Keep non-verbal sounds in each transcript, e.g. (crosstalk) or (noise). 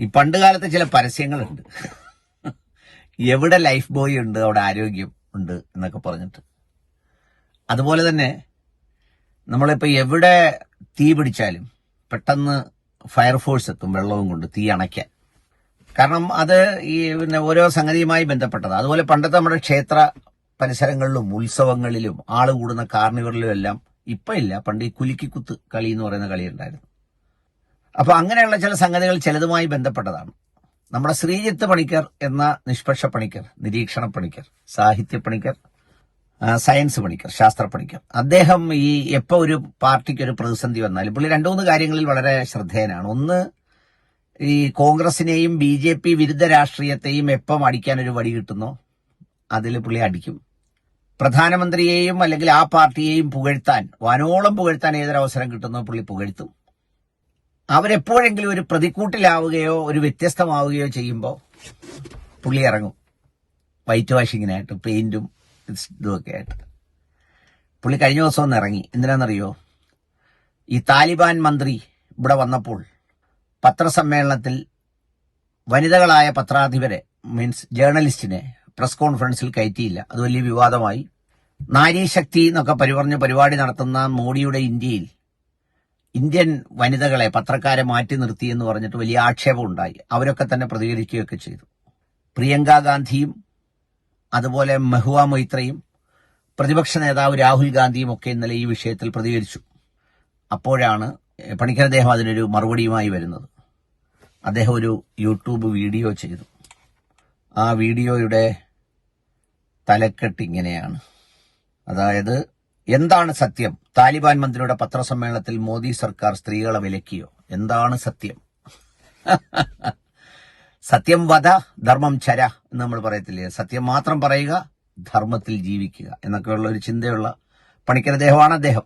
ഈ പണ്ട് കാലത്തെ ചില പരസ്യങ്ങളുണ്ട്. എവിടെ ലൈഫ് ബോയ് ഉണ്ട് അവിടെ ആരോഗ്യം ഉണ്ട് എന്നൊക്കെ പറഞ്ഞിട്ട്. അതുപോലെ തന്നെ നമ്മളിപ്പോൾ എവിടെ തീ പിടിച്ചാലും പെട്ടെന്ന് ഫയർഫോഴ്സ് എത്തും വെള്ളവും കൊണ്ട് തീ അണയ്ക്കാൻ. കാരണം അത് ഈ പിന്നെ ഓരോ സംഗതിയുമായി ബന്ധപ്പെട്ടത്. അതുപോലെ പണ്ടത്തെ നമ്മുടെ ക്ഷേത്ര പരിസരങ്ങളിലും ഉത്സവങ്ങളിലും ആൾ കൂടുന്ന കാർണിവറിലും എല്ലാം ഇപ്പം ഇല്ല. പണ്ട് ഈ കുലുക്കിക്കുത്ത് കളി എന്ന് പറയുന്ന കളി ഉണ്ടായിരുന്നു. അപ്പൊ അങ്ങനെയുള്ള ചില സംഗതികൾ ചിലതുമായി ബന്ധപ്പെട്ടതാണ്. നമ്മുടെ ശ്രീജിത്ത് പണിക്കർ എന്ന നിഷ്പക്ഷ പണിക്കർ നിരീക്ഷണ പണിക്കർ സാഹിത്യ പണിക്കർ സയൻസ് പണിക്കർ ശാസ്ത്ര പണിക്കർ. അദ്ദേഹം ഈ എപ്പോ ഒരു പാർട്ടിക്ക് ഒരു പ്രതിസന്ധി വന്നാലും പുള്ളി രണ്ടു മൂന്ന് കാര്യങ്ങളിൽ വളരെ ശ്രദ്ധേയനാണ്. ഒന്ന് ഈ കോൺഗ്രസിനെയും ബി ജെ പി വിരുദ്ധ രാഷ്ട്രീയത്തെയും എപ്പം അടിക്കാൻ ഒരു വടി കിട്ടുന്നോ അതിൽ പുള്ളി അടിക്കും. പ്രധാനമന്ത്രിയെയും അല്ലെങ്കിൽ ആ പാർട്ടിയെയും പുകഴ്ത്താൻ വാനോളം പുകഴ്ത്താൻ ഏതൊരവസരം കിട്ടുന്നോ പുള്ളി പുകഴ്ത്തും. അവരെപ്പോഴെങ്കിലും ഒരു പ്രതിക്കൂട്ടിലാവുകയോ ഒരു വ്യത്യസ്തമാവുകയോ ചെയ്യുമ്പോൾ പുള്ളി ഇറങ്ങും. വൈറ്റ് വാഷിങ്ങിനായിട്ട് പെയിന്റും ഇതുമൊക്കെ ആയിട്ട്. പുള്ളി കഴിഞ്ഞ ദിവസം ഒന്ന് ഇറങ്ങി. എന്തിനാണെന്നറിയോ? ഈ താലിബാൻ മന്ത്രി ഇവിടെ വന്നപ്പോൾ പത്രസമ്മേളനത്തിൽ വനിതകളായ പത്രാധിപരെ മീൻസ് ജേർണലിസ്റ്റിനെ പ്രസ് കോൺഫറൻസിൽ കയറ്റിയില്ല. അത് വലിയ വിവാദമായി. നാരീശക്തി എന്നൊക്കെ പരിപറഞ്ഞ് പരിപാടി നടത്തുന്ന മോഡിയുടെ ഇന്ത്യയിൽ ഇന്ത്യൻ വനിതകളെ പത്രക്കാരെ മാറ്റി നിർത്തി എന്ന് പറഞ്ഞിട്ട് വലിയ ആക്ഷേപം ഉണ്ടായി. അവരൊക്കെ തന്നെ പ്രതികരിക്കുകയൊക്കെ ചെയ്തു. പ്രിയങ്ക ഗാന്ധിയും അതുപോലെ മെഹുവ മൊയ്ത്രയും പ്രതിപക്ഷ നേതാവ് രാഹുൽ ഗാന്ധിയും ഒക്കെ ഇന്നലെ ഈ വിഷയത്തിൽ പ്രതികരിച്ചു. അപ്പോഴാണ് പണിക്കർ അദ്ദേഹം അതിനൊരു മറുപടിയുമായി വരുന്നത്. അദ്ദേഹം ഒരു യൂട്യൂബ് വീഡിയോ ചെയ്തു. ആ വീഡിയോയുടെ തലക്കെട്ട് ഇങ്ങനെയാണ്. അതായത് എന്താണ് സത്യം? താലിബാൻ മന്ത്രിയുടെ പത്രസമ്മേളനത്തിൽ മോദി സർക്കാർ സ്ത്രീകളെ വിലക്കിയോ? എന്താണ് സത്യം? (laughs) സത്യം വധ ധർമ്മം ചര എന്ന് നമ്മൾ പറയത്തില്ലേ? സത്യം മാത്രം പറയുക ധർമ്മത്തിൽ ജീവിക്കുക എന്നൊക്കെയുള്ള ഒരു ചിന്തയുള്ള പണിക്കർ അദ്ദേഹമാണ് അദ്ദേഹം.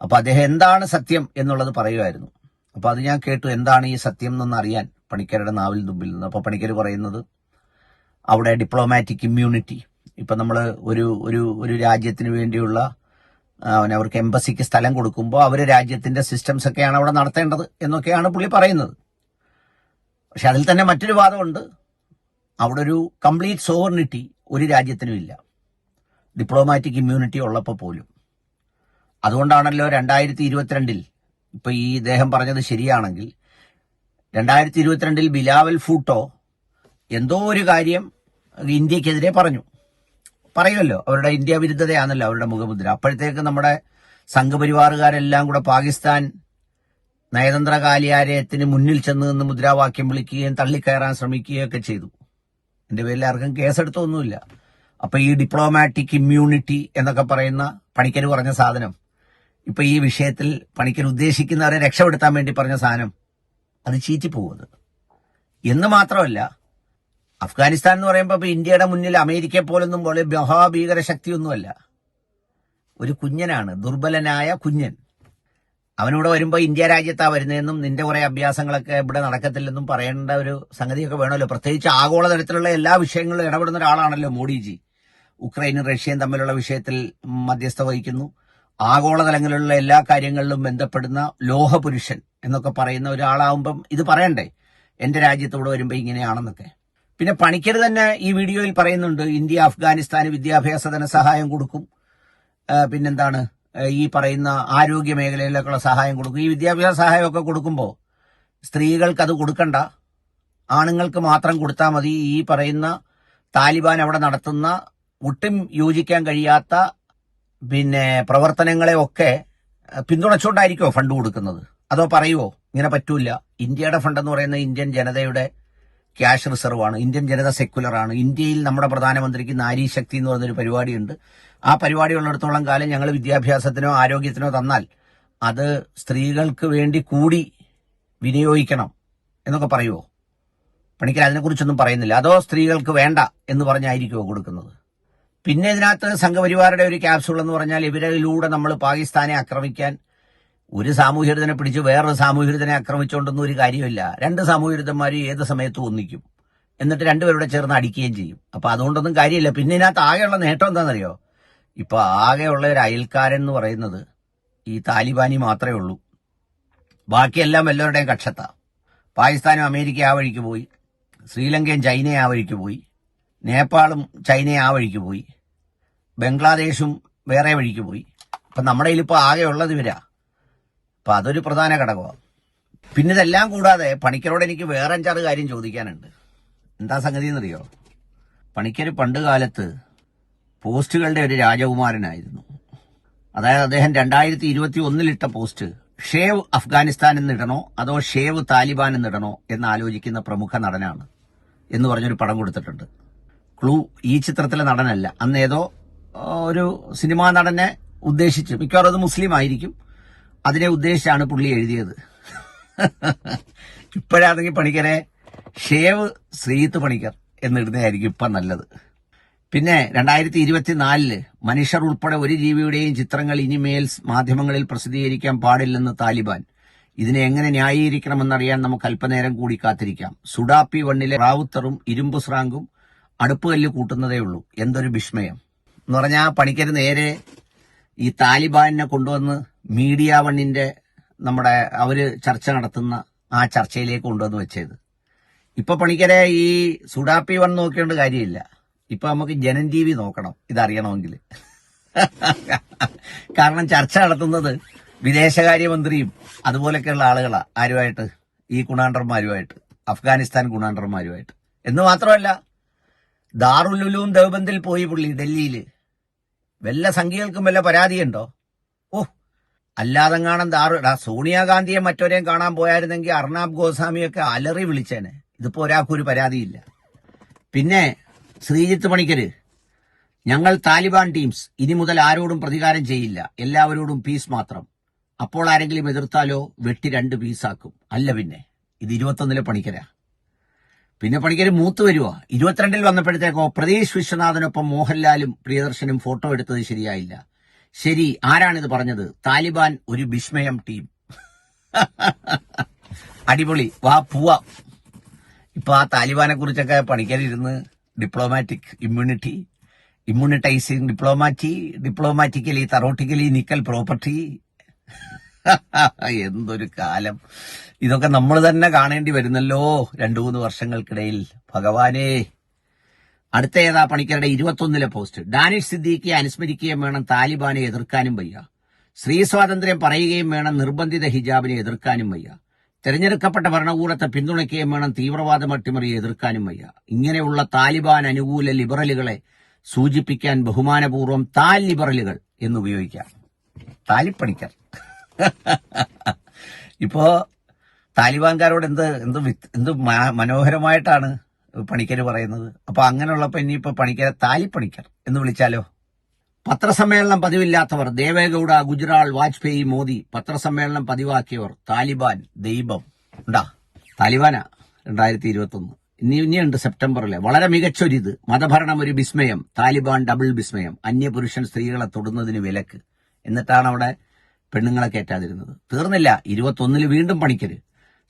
അപ്പൊ അദ്ദേഹം എന്താണ് സത്യം എന്നുള്ളത് പറയുമായിരുന്നു. അപ്പൊ അത് ഞാൻ കേട്ടു എന്താണ് ഈ സത്യം എന്നൊന്ന് അറിയാൻ പണിക്കരുടെ നാവിൽ തുമ്പിൽ നിന്ന്. അപ്പൊ പണിക്കർ പറയുന്നത് അവിടെ ഡിപ്ലോമാറ്റിക് ഇമ്മ്യൂണിറ്റി ഇപ്പൊ നമ്മൾ ഒരു ഒരു ഒരു രാജ്യത്തിന് വേണ്ടിയുള്ള അവർക്ക് എംബസിക്ക് സ്ഥലം കൊടുക്കുമ്പോൾ അവർ രാജ്യത്തിന്റെ സിസ്റ്റംസ് ഒക്കെയാണ് അവിടെ നടത്തേണ്ടത് എന്നൊക്കെയാണ് പുള്ളി പറയുന്നത്. പക്ഷെ അതിൽ തന്നെ മറ്റൊരു വാദമുണ്ട്. അവിടെ ഒരു കംപ്ലീറ്റ് സോവർണിറ്റി ഒരു രാജ്യത്തിനും ഇല്ല. ഡിപ്ലോമാറ്റിക് ഇമ്മ്യൂണിറ്റി ഉള്ളപ്പോൾ പോലും. അതുകൊണ്ടാണല്ലോ രണ്ടായിരത്തി ഇരുപത്തിരണ്ടിൽ ഇപ്പൊ ഈ ഇദ്ദേഹം പറഞ്ഞത് ശരിയാണെങ്കിൽ രണ്ടായിരത്തി ഇരുപത്തിരണ്ടിൽ ബിലാവൽ ഫൂട്ടോ എന്തോ ഒരു കാര്യം ഇന്ത്യക്കെതിരെ പറഞ്ഞു. പറയുമല്ലോ അവരുടെ ഇന്ത്യ വിരുദ്ധതയാണല്ലോ അവരുടെ മുഖമുദ്ര. അപ്പോഴത്തേക്ക് നമ്മുടെ സംഘപരിവാറുകാരെല്ലാം കൂടെ പാകിസ്ഥാൻ നയതന്ത്ര കാര്യാലയത്തിന് മുന്നിൽ ചെന്ന് നിന്ന് മുദ്രാവാക്യം വിളിക്കുകയും തള്ളിക്കയറാൻ ശ്രമിക്കുകയും ഒക്കെ ചെയ്തു. എന്റെ പേരിൽ ആർക്കും കേസെടുത്തൊന്നുമില്ല. അപ്പൊ ഈ ഡിപ്ലോമാറ്റിക് ഇമ്മ്യൂണിറ്റി എന്നൊക്കെ പറയുന്ന പണിക്കർ പറഞ്ഞ സാധനം ഇപ്പൊ ഈ വിഷയത്തിൽ പണിക്കർ ഉദ്ദേശിക്കുന്നവരെ രക്ഷപ്പെടുത്താൻ വേണ്ടി പറഞ്ഞ സാധനം അത് ചീറ്റിപ്പോകുന്നത്. എന്ന് മാത്രമല്ല അഫ്ഗാനിസ്ഥാൻ എന്ന് പറയുമ്പോൾ ഇപ്പൊ ഇന്ത്യയുടെ മുന്നിൽ അമേരിക്കയെ പോലൊന്നും പോലെ മഹാഭീകര ശക്തിയൊന്നുമല്ല. ഒരു കുഞ്ഞനാണ് ദുർബലനായ കുഞ്ഞൻ. അവനിവിടെ വരുമ്പോൾ ഇന്ത്യ രാജ്യത്താ വരുന്നതെന്നും നിന്റെ കുറെ അഭ്യാസങ്ങളൊക്കെ ഇവിടെ നടക്കത്തില്ലെന്നും പറയേണ്ട ഒരു സംഗതിയൊക്കെ വേണമല്ലോ. പ്രത്യേകിച്ച് ആഗോളതലത്തിലുള്ള എല്ലാ വിഷയങ്ങളിലും ഇടപെടുന്ന ഒരാളാണല്ലോ മോഡിജി. ഉക്രൈനും റഷ്യയും തമ്മിലുള്ള വിഷയത്തിൽ മധ്യസ്ഥ വഹിക്കുന്നു. ആഗോളതലങ്ങളിലുള്ള എല്ലാ കാര്യങ്ങളിലും ബന്ധപ്പെടുന്ന ലോഹപുരുഷൻ എന്നൊക്കെ പറയുന്ന ഒരാളാവുമ്പം ഇത് പറയണ്ടേ? എന്റെ രാജ്യത്തോട് വരുമ്പോൾ ഇങ്ങനെയാണെന്നൊക്കെ. പിന്നെ പണിക്കർ തന്നെ ഈ വീഡിയോയിൽ പറയുന്നുണ്ട് ഇന്ത്യ അഫ്ഗാനിസ്ഥാന് വിദ്യാഭ്യാസ ധനസഹായം കൊടുക്കും. പിന്നെന്താണ്? ഈ പറയുന്ന ആരോഗ്യ മേഖലയിലേക്കുള്ള സഹായം കൊടുക്കും. ഈ വിദ്യാഭ്യാസ സഹായമൊക്കെ കൊടുക്കുമ്പോൾ സ്ത്രീകൾക്ക് അത് കൊടുക്കണ്ട. ആണുങ്ങൾക്ക് മാത്രം കൊടുത്താൽ മതി. ഈ പറയുന്ന താലിബാൻ അവിടെ നടത്തുന്ന ഒട്ടും യോജിക്കാൻ കഴിയാത്ത പിന്നെ പ്രവർത്തനങ്ങളെ ഒക്കെ ആ, പിന്തുണച്ചുകൊണ്ടായിരിക്കുമോ ഫണ്ട് കൊടുക്കുന്നത്? അതോ പറയുവോ? ഇങ്ങനെ പറ്റൂല. ഇന്ത്യയുടെ ഫണ്ട് എന്ന് പറയുന്നത് ഇന്ത്യൻ ജനതയുടെ ക്യാഷ് റിസർവ് ആണ് ഇന്ത്യൻ ജനത സെക്യുലർ ആണ് ഇന്ത്യയിൽ നമ്മുടെ പ്രധാനമന്ത്രിക്ക് നാരി ശക്തി എന്ന് പറഞ്ഞൊരു പരിപാടിയുണ്ട്. ആ പരിപാടി ഉള്ളിടത്തോളം കാലം ഞങ്ങൾ വിദ്യാഭ്യാസത്തിനോ ആരോഗ്യത്തിനോ തന്നാൽ അത് സ്ത്രീകൾക്ക് വേണ്ടി കൂടി വിനിയോഗിക്കണം എന്നൊക്കെ പറയുമോ പണിക്കർ അതിനെക്കുറിച്ചൊന്നും പറയുന്നില്ല. അതോ സ്ത്രീകൾക്ക് വേണ്ട എന്ന് പറഞ്ഞായിരിക്കുമോ കൊടുക്കുന്നത്? പിന്നെ ഇതിനകത്ത് സംഘപരിവാറുടെ ഒരു ക്യാപ്സൂൾ എന്ന് പറഞ്ഞാൽ ഇവരിലൂടെ നമ്മൾ പാകിസ്ഥാനെ ആക്രമിക്കാൻ ഒരു സാമൂഹ്യരുദ്ധനെ പിടിച്ച് വേറൊരു സാമൂഹ്യരുദ്ധനെ ആക്രമിച്ചുകൊണ്ടൊന്നും ഒരു കാര്യമില്ല. രണ്ട് സാമൂഹ്യവിരുദ്ധന്മാർ ഏത് സമയത്തും ഒന്നിക്കും. എന്നിട്ട് രണ്ടുപേരുടെ ചേർന്ന് അടിക്കുകയും ചെയ്യും. അപ്പൊ അതുകൊണ്ടൊന്നും കാര്യമില്ല. പിന്നെ ഇതിനകത്ത് ആകെയുള്ള നേട്ടം എന്താണെന്നറിയോ? ഇപ്പൊ ആകെയുള്ള ഒരു അയൽക്കാരൻ എന്ന് പറയുന്നത് ഈ താലിബാനി മാത്രമേ ഉള്ളൂ. ബാക്കിയെല്ലാം എല്ലാവരുടെയും കക്ഷത്താ. പാകിസ്ഥാനും അമേരിക്ക ആ വഴിക്ക് പോയി. ശ്രീലങ്കയും ചൈനയും ആ വഴിക്ക് പോയി. നേപ്പാളും ചൈനയും ആ വഴിക്ക് പോയി. ബംഗ്ലാദേശും വേറെ വഴിക്ക് പോയി. അപ്പം നമ്മുടെ കയ്യിലിപ്പോൾ ആകെ ഉള്ളത് ഇവരാ. അപ്പം അതൊരു പ്രധാന ഘടകമാണ് പിന്നെ ഇതെല്ലാം കൂടാതെ പണിക്കരോട് എനിക്ക് വേറെ അഞ്ചാറ് കാര്യം ചോദിക്കാനുണ്ട്. എന്താ സംഗതി എന്നറിയോ? പണിക്കർ പണ്ട് കാലത്ത് പോസ്റ്റുകളുടെ ഒരു രാജകുമാരനായിരുന്നു. അതായത് അദ്ദേഹം രണ്ടായിരത്തി ഇരുപത്തി ഒന്നിലിട്ട പോസ്റ്റ് ഷേവ് അഫ്ഗാനിസ്ഥാൻ എന്നിടണോ അതോ ഷേവ് താലിബാൻ എന്നിടണോ എന്ന് ആലോചിക്കുന്ന പ്രമുഖ നടനാണ് എന്ന് പറഞ്ഞൊരു പടം കൊടുത്തിട്ടുണ്ട്. ക്ലൂ ഈ ചിത്രത്തിലെ നടനല്ല. അന്ന് ഏതോ ഒരു സിനിമാ നടനെ ഉദ്ദേശിച്ച് മിക്കവാറും അത് മുസ്ലിം ആയിരിക്കും. അതിനെ ഉദ്ദേശിച്ചാണ് പുള്ളി എഴുതിയത്. ഇപ്പോഴാണെങ്കിൽ പണിക്കരെ ഷേവ് ശ്രീത്ത് പണിക്കർ എന്നിടുന്നതായിരിക്കും ഇപ്പം നല്ലത്. പിന്നെ രണ്ടായിരത്തി ഇരുപത്തിനാലിൽ മനുഷ്യർ ഉൾപ്പെടെ ഒരു ജീവിയുടെയും ചിത്രങ്ങൾ ഇനിമേൽ മാധ്യമങ്ങളിൽ പ്രസിദ്ധീകരിക്കാൻ പാടില്ലെന്ന് താലിബാൻ. ഇതിനെ എങ്ങനെ ന്യായീകരിക്കണമെന്നറിയാൻ നമുക്ക് അല്പനേരം കൂടി കാത്തിരിക്കാം. സുഡാപ്പി വണ്ണിലെ റാവുത്തറും ഇരുമ്പ് സ്രാങ്കും അടുപ്പുകല്ല് കൂട്ടുന്നതേ ഉള്ളൂ. എന്തൊരു വിസ്മയം. എന്ന് പറഞ്ഞാൽ പണിക്കര് നേരെ ഈ താലിബാനിനെ കൊണ്ടുവന്ന് മീഡിയ വണ്ണിന്റെ നമ്മുടെ അവർ ചർച്ച നടത്തുന്ന ആ ചർച്ചയിലേക്ക് കൊണ്ടുവന്ന് വെച്ചത്. ഇപ്പൊ പണിക്കരെ ഈ സുഡാപ്പി വൺ നോക്കേണ്ട കാര്യമില്ല. ഇപ്പൊ നമുക്ക് ജനൻ ടി വി നോക്കണം ഇതറിയണമെങ്കിൽ. കാരണം ചർച്ച നടത്തുന്നത് വിദേശകാര്യമന്ത്രിയും അതുപോലൊക്കെയുള്ള ആളുകളാ ആരുമായിട്ട്? ഈ ഗുണാണ്ടർമാരുമായിട്ട് അഫ്ഗാനിസ്ഥാൻ ഗുണാണ്ടർമാരുമായിട്ട്. എന്ന് മാത്രമല്ല ദാറുലുലും ദേവബന്ദിൽ പോയി പുള്ളി ഡൽഹിയിൽ വല്ല സംഖ്യകൾക്കും വല്ല പരാതിയുണ്ടോ? അല്ലാതെങ്ങാണം ദാറു എടാ സോണിയാഗാന്ധിയെ മറ്റൊരെയും കാണാൻ പോയായിരുന്നെങ്കിൽ അർണാബ് ഗോസ്വാമിയൊക്കെ അലറി വിളിച്ചേനെ. ഇതിപ്പോ ഒരാൾക്കൊരു പരാതിയില്ല. പിന്നെ ശ്രീജിത്ത് പണിക്കര് ഞങ്ങൾ താലിബാൻ ടീംസ് ഇനി മുതൽ ആരോടും പ്രതികാരം ചെയ്യില്ല. എല്ലാവരോടും പീസ് മാത്രം. അപ്പോൾ ആരെങ്കിലും എതിർത്താലോ വെട്ടി രണ്ട് പീസാക്കും. അല്ല പിന്നെ ഇത് ഇരുപത്തൊന്നിലെ പണിക്കരാ. പിന്നെ പണിക്കര് മൂത്ത് വരുവാ. ഇരുപത്തിരണ്ടിൽ വന്നപ്പോഴത്തേക്കോ പ്രതീഷ് വിശ്വനാഥനൊപ്പം മോഹൻലാലും പ്രിയദർശനും ഫോട്ടോ എടുത്തത് ശരിയായില്ല. ശരി ആരാണിത് പറഞ്ഞത്? താലിബാൻ ഒരു വിസ്മയം ടീം. (laughs) അടിപൊളി. വാ പൂവ. ഇപ്പൊ ആ താലിബാനെ കുറിച്ചൊക്കെ പണിക്കലിരുന്ന് diplomatic immunity immunitizing diplomat diplomatically theoretically nickel property എന്തൊരു കാലം. ഇതൊക്കെ നമ്മൾ തന്നെ കാണേണ്ടി വരുന്നല്ലോ രണ്ടു മൂന്ന് വർഷങ്ങൾക്കിടയിൽ. ഭഗവാനേ. അടുത്ത ഏതാ പണിക്കരുടെ ഇരുപത്തൊന്നിലെ പോസ്റ്റ്. ഡാനിഷ് സിദ്ദീഖിയെ അനുസ്മരിക്കുകയും വേണം താലിബാനെ എതിർക്കാനും വയ്യ. സ്ത്രീ സ്വാതന്ത്ര്യം പറയുകയും വേണം നിർബന്ധിത ഹിജാബിനെ എതിർക്കാനും വയ്യ. തെരഞ്ഞെടുക്കപ്പെട്ട ഭരണകൂടത്തെ പിന്തുണയ്ക്കുകയും വേണം തീവ്രവാദം അട്ടിമറിയെ എതിർക്കാനും വയ്യ. ഇങ്ങനെയുള്ള താലിബാൻ അനുകൂല ലിബറലുകളെ സൂചിപ്പിക്കാൻ ബഹുമാനപൂർവം താൽ ലിബറലുകൾ എന്ന് ഉപയോഗിക്കാം താലിപ്പണിക്കർ. (laughs) ഇപ്പോ താലിബാൻകാരോട് എന്ത് എന്ത് എന്ത് മനോഹരമായിട്ടാണ് പണിക്കർ പറയുന്നത്. അപ്പൊ അങ്ങനെയുള്ളപ്പോ ഇനിയിപ്പോ പണിക്കരെ താലിപ്പണിക്കർ എന്ന് വിളിച്ചാലോ? പത്രസമ്മേളനം പതിവില്ലാത്തവർ ദേവേഗൌഡ ഗുജറാൾ വാജ്പേയി മോദി പത്രസമ്മേളനം പതിവാക്കിയവർ താലിബാൻ ദൈവം. ഉണ്ടാ? താലിബാനാ? രണ്ടായിരത്തി ഇരുപത്തി ഒന്ന് ഇനി ഇനിയുണ്ട് സെപ്റ്റംബറിലെ. വളരെ മികച്ചൊരിത്. മതഭരണം ഒരു വിസ്മയം. താലിബാൻ ഡബിൾ വിസ്മയം. അന്യപുരുഷൻ സ്ത്രീകളെ തൊടുന്നതിന് വിലക്ക്. എന്നിട്ടാണ് അവിടെ പെണ്ണുങ്ങളെ കയറ്റാതിരുന്നത്. തീർന്നില്ല. ഇരുപത്തൊന്നിൽ വീണ്ടും പണിക്കര്.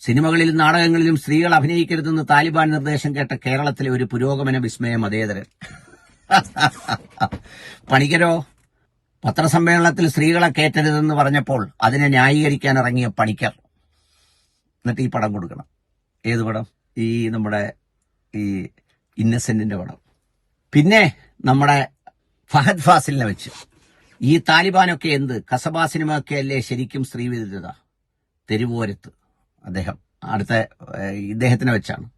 സിനിമകളിലും നാടകങ്ങളിലും സ്ത്രീകൾ അഭിനയിക്കരുതെന്ന് താലിബാൻ നിർദ്ദേശം കേട്ട കേരളത്തിലെ ഒരു പുരോഗമന വിസ്മയം അതേതരൻ പണിക്കരോ? പത്രസമ്മേളനത്തിൽ സ്ത്രീകളെ കയറ്റരുതെന്ന് പറഞ്ഞപ്പോൾ അതിനെ ന്യായീകരിക്കാൻ ഇറങ്ങിയ പണിക്കർ. എന്നിട്ട് ഈ പടം കൊടുക്കണം. ഏത് പടം? ഈ നമ്മുടെ ഈ ഇന്നസെന്റിന്റെ പടം. പിന്നെ നമ്മുടെ ഫഹദ് ഫാസിലിനെ വെച്ച്. ഈ താലിബാനൊക്കെ എന്ത്? കസബ സിനിമയൊക്കെ അല്ലേ ശരിക്കും സ്ത്രീവിരുദ്ധത? തെരുവോരത്ത്. അദ്ദേഹം. അടുത്ത ഇദ്ദേഹത്തിനെ വെച്ചാണ്.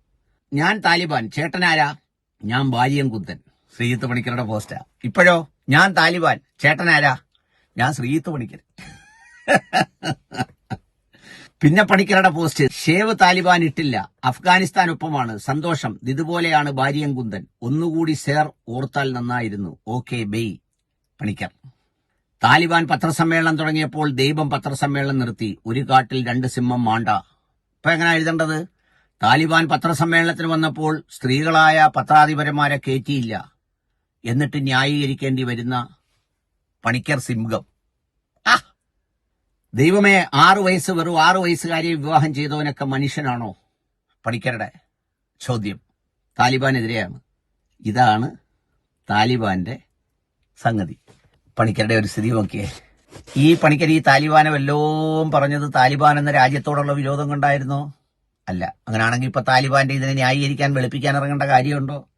ഞാൻ താലിബാൻ. ചേട്ടനാരാ? ഞാൻ ബാലിയം കുന്തൻ. ശ്രീജിത്ത് പണിക്കരുടെ പോസ്റ്റാ. ഇപ്പോഴോ? ഞാൻ താലിബാൻ. ചേട്ടനാരാ? ഞാൻ ശ്രീജിത്ത് പണിക്കർ. (laughs) പിന്നെ പണിക്കരുടെ പോസ്റ്റ്. ഷേവ് താലിബാൻ ഇട്ടില്ല. അഫ്ഗാനിസ്ഥാൻ ഒപ്പമാണ് സന്തോഷം. ഇതുപോലെയാണ് ഭാര്യയും കുന്തൻ. ഒന്നുകൂടി സേർ ഓർത്താൽ നന്നായിരുന്നു. Okay bay Panicker. താലിബാൻ പത്രസമ്മേളനം തുടങ്ങിയപ്പോൾ ദൈവം പത്രസമ്മേളനം നിർത്തി. ഒരു കാട്ടിൽ രണ്ട് സിംഹം മാണ്ട. ഇപ്പൊ എങ്ങനെ എഴുതേണ്ടത്? താലിബാൻ പത്രസമ്മേളനത്തിന് വന്നപ്പോൾ സ്ത്രീകളായ പത്രാധിപരന്മാരെ കയറ്റിയില്ല എന്നിട്ട് ന്യായീകരിക്കേണ്ടി വരുന്ന പണിക്കർ സിംഗം ദൈവമേ ആറു വയസ്സ് വെറും ആറു വയസ്സുകാരിയെ വിവാഹം ചെയ്തവനൊക്കെ മനുഷ്യനാണോ പണിക്കരുടെ ചോദ്യം. താലിബാനെതിരെയാണ്. ഇതാണ് താലിബാന്റെ സംഗതി. പണിക്കരുടെ ഒരു സ്ഥിതി നോക്കിയേ. ഈ പണിക്കർ ഈ താലിബാനെ വല്ലോം പറഞ്ഞത് താലിബാൻ എന്ന രാജ്യത്തോടുള്ള വിരോധം കൊണ്ടായിരുന്നോ? അല്ല. അങ്ങനെയാണെങ്കിൽ ഇപ്പൊ താലിബാന്റെ ഇതിനെ ന്യായീകരിക്കാൻ വെളുപ്പിക്കാൻ ഇറങ്ങേണ്ട കാര്യമുണ്ടോ?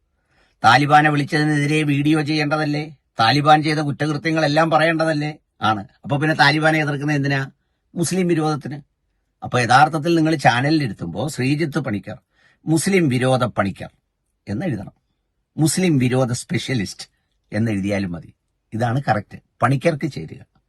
താലിബാനെ വിളിച്ചതിനെതിരെ വീഡിയോ ചെയ്യേണ്ടതല്ലേ? താലിബാൻ ചെയ്ത കുറ്റകൃത്യങ്ങളെല്ലാം പറയേണ്ടതല്ലേ? ആണ്. അപ്പൊ പിന്നെ താലിബാനെ എതിർക്കുന്നത് എന്തിനാ? മുസ്ലിം വിരോധത്തിന്. അപ്പൊ യഥാർത്ഥത്തിൽ നിങ്ങൾ ചാനലിൽ ഇരുത്തുമ്പോൾ ശ്രീജിത്ത് പണിക്കർ മുസ്ലിം വിരോധ പണിക്കർ എന്ന് എഴുതണം മുസ്ലിം വിരോധ സ്പെഷ്യലിസ്റ്റ് എന്ന് എഴുതിയാലും മതി. ഇതാണ് കറക്റ്റ്. പണിക്കർക്ക് ചേരുക.